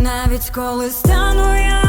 навіть коли стану я.